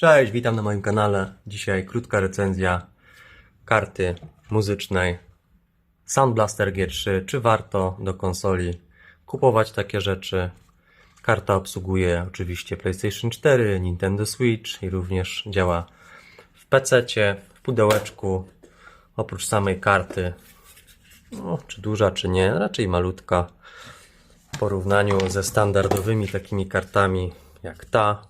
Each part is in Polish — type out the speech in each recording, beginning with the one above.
Cześć, witam na moim kanale. Dzisiaj krótka recenzja karty muzycznej Sound Blaster G3. Czy warto do konsoli kupować takie rzeczy? Karta obsługuje oczywiście PlayStation 4, Nintendo Switch i również działa w PC, w pudełeczku. Oprócz samej karty, no, czy duża, czy nie, raczej malutka w porównaniu ze standardowymi takimi kartami jak ta.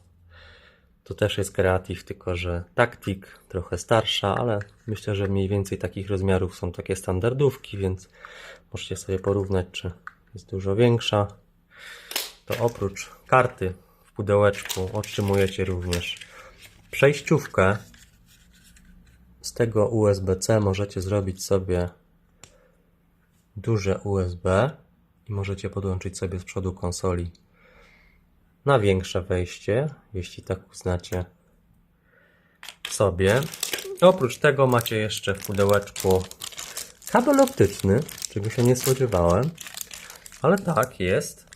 To też jest Creative, tylko że Tactic, trochę starsza, ale myślę, że mniej więcej takich rozmiarów są takie standardówki, więc możecie sobie porównać, czy jest dużo większa. To oprócz karty w pudełeczku otrzymujecie również przejściówkę. Z tego USB-C możecie zrobić sobie duże USB i możecie podłączyć sobie z przodu konsoli na większe wejście, jeśli tak uznacie sobie. Oprócz tego macie jeszcze w pudełeczku kabel optyczny, czego się nie spodziewałem, ale tak jest.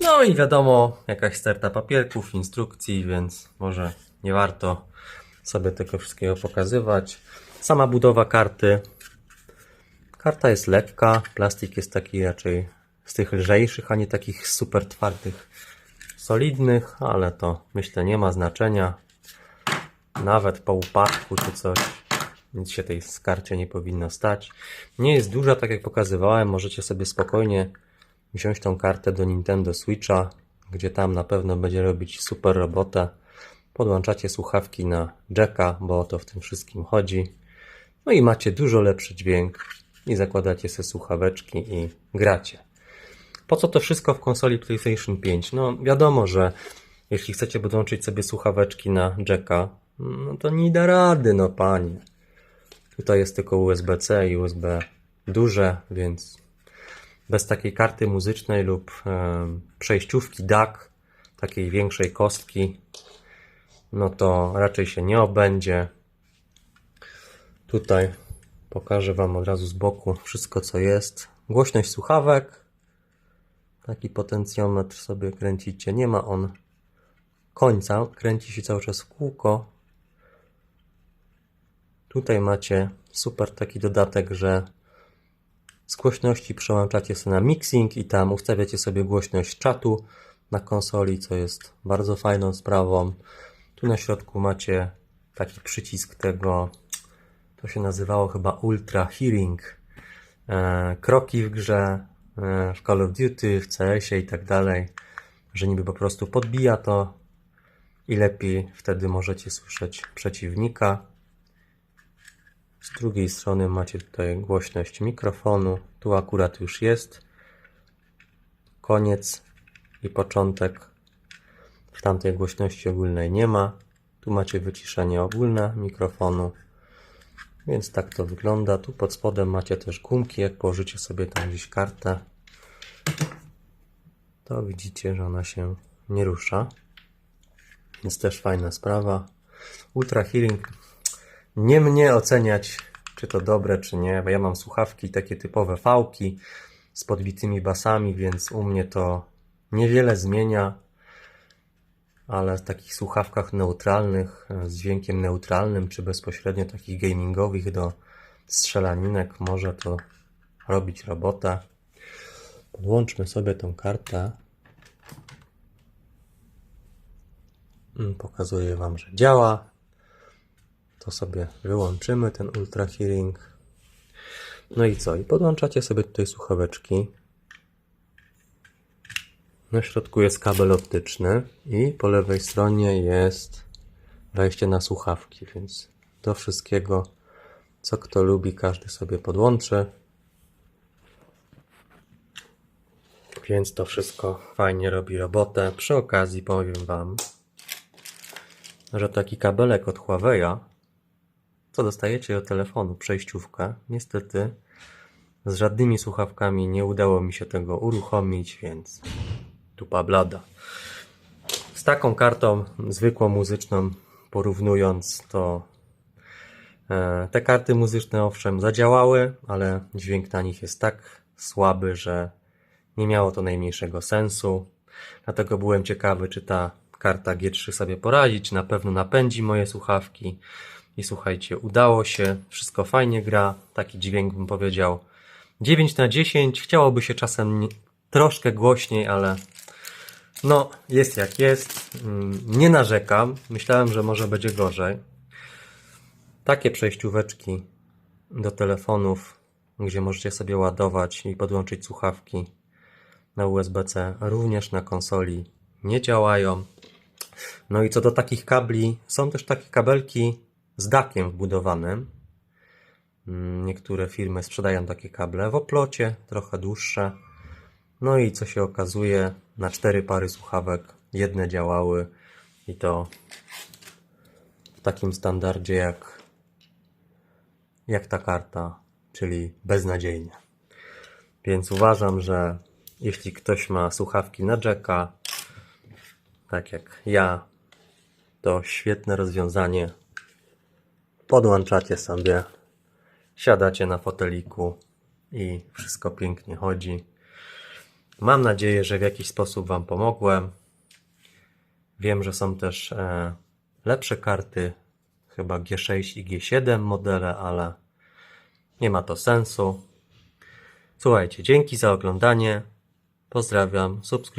No i wiadomo, jakaś sterta papierków, instrukcji, więc może nie warto sobie tego wszystkiego pokazywać. Sama budowa karty. Karta jest lekka, plastik jest taki raczej z tych lżejszych, a nie takich super twardych solidnych, ale to myślę nie ma znaczenia. Nawet po upadku czy coś, nic się tej skarcie nie powinno stać. Nie jest duża, tak jak pokazywałem, możecie sobie spokojnie wziąć tą kartę do Nintendo Switcha, gdzie tam na pewno będzie robić super robotę. Podłączacie słuchawki na jacka, bo o to w tym wszystkim chodzi. No i macie dużo lepszy dźwięk i zakładacie sobie słuchaweczki i gracie. Po co to wszystko w konsoli PlayStation 5? No wiadomo, że jeśli chcecie podłączyć sobie słuchaweczki na jacka, no to nie da rady, no panie. Tutaj jest tylko USB-C i USB duże, więc bez takiej karty muzycznej lub e, przejściówki DAC, takiej większej kostki, no to raczej się nie obędzie. Tutaj pokażę Wam od razu z boku wszystko co jest. Głośność słuchawek, Taki potencjometr sobie kręcicie. Nie ma on końca. Kręci się cały czas w kółko. Tutaj macie super taki dodatek, że z głośności przełączacie sobie na mixing i tam ustawiacie sobie głośność czatu na konsoli, co jest bardzo fajną sprawą. Tu na środku macie taki przycisk tego, to się nazywało chyba Ultra Hearing. E, kroki w grze, w Call of Duty, w CS-ie i tak dalej, że niby po prostu podbija to i lepiej wtedy możecie słyszeć przeciwnika. Z drugiej strony macie tutaj głośność mikrofonu. Tu akurat już jest koniec i początek. W tamtej głośności ogólnej nie ma. Tu macie wyciszenie ogólne mikrofonu. Więc tak to wygląda. Tu pod spodem macie też gumki, jak położycie sobie tam gdzieś kartę, to widzicie, że ona się nie rusza. Więc też fajna sprawa. Ultra Hearing nie mnie oceniać, czy to dobre, czy nie, bo ja mam słuchawki takie typowe fałki z podbitymi basami, więc u mnie to niewiele zmienia, ale w takich słuchawkach neutralnych, z dźwiękiem neutralnym, czy bezpośrednio takich gamingowych do strzelaninek może to robić robotę. Podłączmy sobie tą kartę. Mm, pokazuję Wam, że działa. To sobie wyłączymy ten Ultra Hearing. No i co? I podłączacie sobie tutaj słuchaweczki. Na środku jest kabel optyczny i po lewej stronie jest wejście na słuchawki, więc do wszystkiego, co kto lubi, każdy sobie podłączy. Więc to wszystko fajnie robi robotę. Przy okazji powiem Wam, że taki kabelek od Huawei'a, co dostajecie do telefonu, przejściówkę, niestety z żadnymi słuchawkami nie udało mi się tego uruchomić, więc tupa blada. Z taką kartą zwykłą muzyczną porównując, to e, te karty muzyczne owszem zadziałały, ale dźwięk na nich jest tak słaby, że nie miało to najmniejszego sensu. Dlatego byłem ciekawy, czy ta karta G3 sobie poradzić, na pewno napędzi moje słuchawki. I słuchajcie, udało się, wszystko fajnie gra, taki dźwięk bym powiedział 9 na 10, chciałoby się czasem troszkę głośniej, ale no, jest jak jest. Mm, Nie narzekam. Myślałem, że może będzie gorzej. Takie przejścióweczki do telefonów, gdzie możecie sobie ładować i podłączyć słuchawki na USB-C, również na konsoli nie działają. No i co do takich kabli, są też takie kabelki z dakiem wbudowanym. Mm, Niektóre firmy sprzedają takie kable w oplocie, trochę dłuższe. No i co się okazuje, na cztery pary słuchawek jedne działały i to w takim standardzie jak, jak ta karta, czyli beznadziejnie. Więc uważam, że jeśli ktoś ma słuchawki na jacka, tak jak ja, to świetne rozwiązanie. Podłączacie sobie, siadacie na foteliku i wszystko pięknie chodzi. Mam nadzieję, że w jakiś sposób Wam pomogłem. Wiem, że są też e, lepsze karty, chyba G6 i G7 modele, ale nie ma to sensu. Słuchajcie, dzięki za oglądanie. Pozdrawiam, subskrybuję.